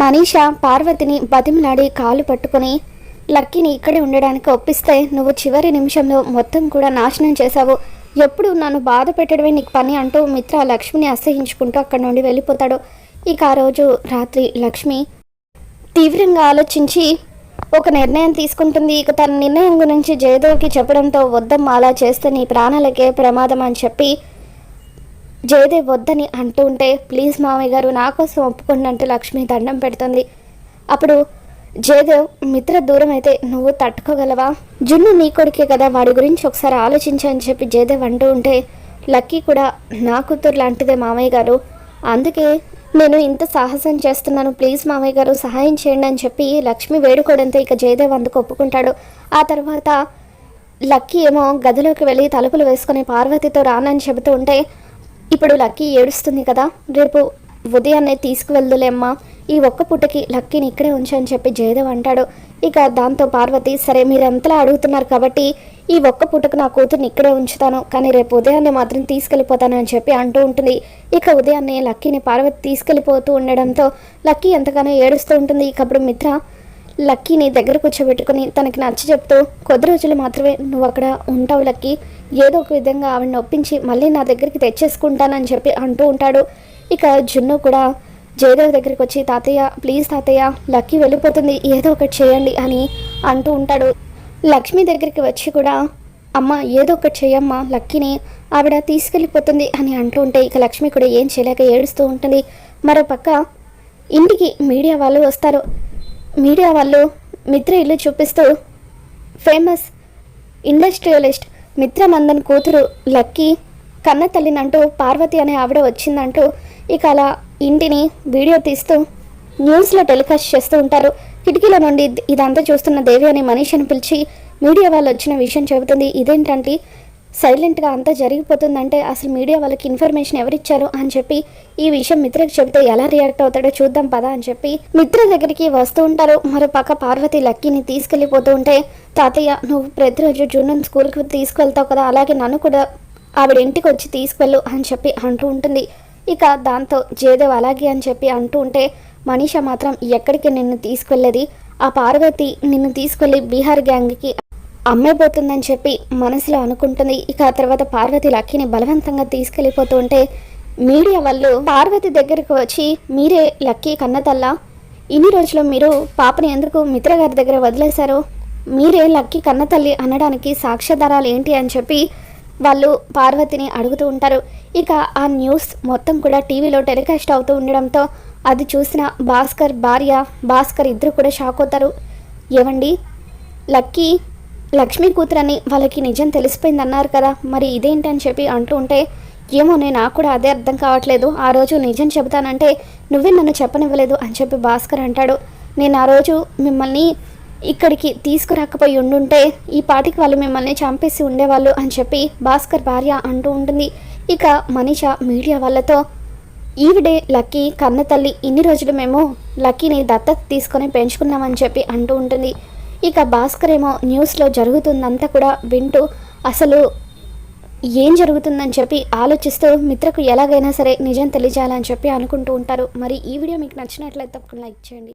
మనీష పార్వతిని బతిమలాడి కాలు పట్టుకొని లక్కీని ఇక్కడే ఉండడానికి ఒప్పిస్తే నువ్వు చివరి నిమిషంలో మొత్తం కూడా నాశనం చేశావు. ఎప్పుడు నన్ను బాధ పెట్టడమే నీకు పని అంటూ మిత్ర లక్ష్మిని అసహించుకుంటూ అక్కడి నుండి వెళ్ళిపోతాడు. ఇక ఆ రోజు రాత్రి లక్ష్మి తీవ్రంగా ఆలోచించి ఒక నిర్ణయం తీసుకుంటుంది. ఇక తన నిర్ణయం గురించి జయదేవ్కి చెప్పడంతో వద్దమ్మా అలా చేస్తే నీ ప్రాణాలకే ప్రమాదం అని చెప్పి జయదేవ్ వద్దని అంటూ ఉంటే ప్లీజ్ మామయ్య గారు నా కోసం ఒప్పుకోండి అంటూ లక్ష్మి దండం పెడుతుంది. అప్పుడు జయదేవ్ మిత్ర దూరం అయితే నువ్వు తట్టుకోగలవా? జున్ను నీ కొడుకే కదా వాడి గురించి ఒకసారి ఆలోచించని చెప్పి జయదేవ్ అంటూ ఉంటే లక్కీ కూడా నా కూతురు లాంటిదే మామయ్య గారు. అందుకే నేను ఇంత సాహసం చేస్తున్నాను. ప్లీజ్ మామయ్య గారు సహాయం చేయండి అని చెప్పి లక్ష్మి వేడుకోవడంతో ఇక జయదేవ్ అందుకు ఒప్పుకుంటాడు. ఆ తర్వాత లక్కీ ఏమో గదిలోకి వెళ్ళి తలుపులు వేసుకుని పార్వతితో రానని చెబుతూ ఉంటే ఇప్పుడు లక్కీ ఏడుస్తుంది కదా. రేపు ఉదయాన్నే తీసుకువెళ్దులేమ్మా. ఈ ఒక్క పుట్టకి లక్కీని ఇక్కడే ఉంచని చెప్పి జయదేవ్ అంటాడు. ఇక దాంతో పార్వతి సరే మీరు ఎంతలా అడుగుతున్నారు కాబట్టి ఈ ఒక్క పూటకు నా కూతుర్ని ఇక్కడే ఉంచుతాను. కానీ రేపు ఉదయాన్నే మాత్రం తీసుకెళ్ళిపోతాను అని చెప్పి అంటూ ఉంటుంది. ఇక ఉదయాన్నే లక్కీని పార్వతి తీసుకెళ్ళిపోతూ ఉండడంతో లక్కీ ఎంతగానో ఏడుస్తూ ఉంటుంది. ఇకప్పుడు మిత్ర లక్కీని దగ్గర కూర్చోబెట్టుకుని తనకి నచ్చ చెప్తూ కొద్ది రోజులు మాత్రమే నువ్వు అక్కడ ఉంటావు లక్కీ. ఏదో ఒక విధంగా ఆవిడని ఒప్పించి మళ్ళీ నా దగ్గరికి తెచ్చేసుకుంటానని చెప్పి అంటూ ఉంటాడు. ఇక జున్ను కూడా జయదేవ్ దగ్గరికి వచ్చి తాతయ్య ప్లీజ్ తాతయ్య లక్కీ వెళ్ళిపోతుంది ఏదో ఒకటి చేయండి అని అంటూ ఉంటాడు. లక్ష్మి దగ్గరికి వచ్చి కూడా అమ్మ ఏదో ఒకటి చేయమ్మా లక్కీని ఆవిడ తీసుకెళ్ళిపోతుంది అని అంటూ ఉంటే ఇక లక్ష్మి కూడా ఏం చేయలేక ఏడుస్తూ ఉంటుంది. మరో పక్క ఇంటికి మీడియా వాళ్ళు వస్తారు. మీడియా వాళ్ళు మిత్ర ఇల్లు చూపిస్తూ ఫేమస్ ఇండస్ట్రియలిస్ట్ మిత్రమందన్ కూతురు లక్కీ కన్న తల్లినంటూ పార్వతి అనే ఆవిడ వచ్చిందంటూ ఇక అలా ఇంటిని వీడియో తీస్తూ న్యూస్లో టెలికాస్ట్ చేస్తూ ఉంటారు. కిటికీల నుండి ఇదంతా చూస్తున్న దేవి అనే మనిషిని పిలిచి మీడియా వాళ్ళు వచ్చిన విషయం చెబుతుంది. ఇదేంటంటే సైలెంట్గా అంతా జరిగిపోతుందంటే అసలు మీడియా వాళ్ళకి ఇన్ఫర్మేషన్ ఎవరిచ్చారు అని చెప్పి ఈ విషయం మిత్రకి చెబితే ఎలా రియాక్ట్ అవుతాడో చూద్దాం పదా అని చెప్పి మిత్ర దగ్గరికి వస్తూ ఉంటారు. మరో పక్క పార్వతి లక్కీని తీసుకెళ్ళిపోతూ ఉంటే తాతయ్య నువ్వు ప్రతిరోజు జూన్ స్కూల్కి తీసుకెళ్తావు కదా అలాగే నన్ను కూడా ఆవిడ ఇంటికి వచ్చి తీసుకెళ్ళు అని చెప్పి అంటూ ఉంటుంది. ఇక దాంతో జయదేవ్ అలాగే అని చెప్పి అంటూ ఉంటే మనీష మాత్రం ఎక్కడికి నిన్ను తీసుకెళ్ళేది? ఆ పార్వతి నిన్ను తీసుకెళ్ళి బీహార్ గ్యాంగ్కి అమ్మైపోతుందని చెప్పి మనసులో అనుకుంటుంది. ఇక ఆ తర్వాత పార్వతి లక్కీని బలవంతంగా తీసుకెళ్ళిపోతూ ఉంటే మీడియా వాళ్ళు పార్వతి దగ్గరకు వచ్చి మీరే లక్కీ కన్నతల్లా ఇన్ని రోజులు మీరు పాపని ఎందుకు మిత్రగారి దగ్గర వదిలేశారు? మీరే లక్కీ కన్నతల్లి అనడానికి సాక్ష్యాధారాలు ఏంటి? అని చెప్పి వాళ్ళు పార్వతిని అడుగుతూ ఉంటారు. ఇక ఆ న్యూస్ మొత్తం కూడా టీవీలో టెలికాస్ట్ అవుతూ ఉండడంతో అది చూసిన భాస్కర్ భార్య భాస్కర్ ఇద్దరు కూడా షాక్ అవుతారు. ఏవండి? లక్కీ లక్ష్మీ కూతురని వాళ్ళకి నిజం తెలిసిపోయింది అన్నారు కదా. మరి ఇదేంటి అని చెప్పి అంటూ ఉంటే ఏమో నేను నాకు కూడా అదే అర్థం కావట్లేదు. ఆ రోజు నిజం చెబుతానంటే నువ్వే నన్ను చెప్పనివ్వలేదు అని చెప్పి భాస్కర్ అంటాడు. నేను ఆ రోజు మిమ్మల్ని ఇక్కడికి తీసుకురాకపోయి ఉండుంటే ఈ పాటికి వాళ్ళు మిమ్మల్ని చంపేసి ఉండేవాళ్ళు అని చెప్పి భాస్కర్ భార్య అంటూ ఉంటుంది. ఇక మనీష మీడియా వాళ్ళతో ఈవిడే లక్కీ కన్న తల్లి ఇన్ని రోజులు మేము లక్కీని దత్తత తీసుకొని పెంచుకున్నామని చెప్పి అంటూ ఉంటుంది. ఇక భాస్కర్ ఏమో న్యూస్లో జరుగుతుందంతా కూడా వింటూ అసలు ఏం జరుగుతుందని చెప్పి ఆలోచిస్తూ మిత్రకు ఎలాగైనా సరే నిజం తెలియజేయాలని చెప్పి అనుకుంటూ ఉంటారు. మరి ఈ వీడియో మీకు నచ్చినట్లయితే తప్పకుండా లైక్ చేయండి.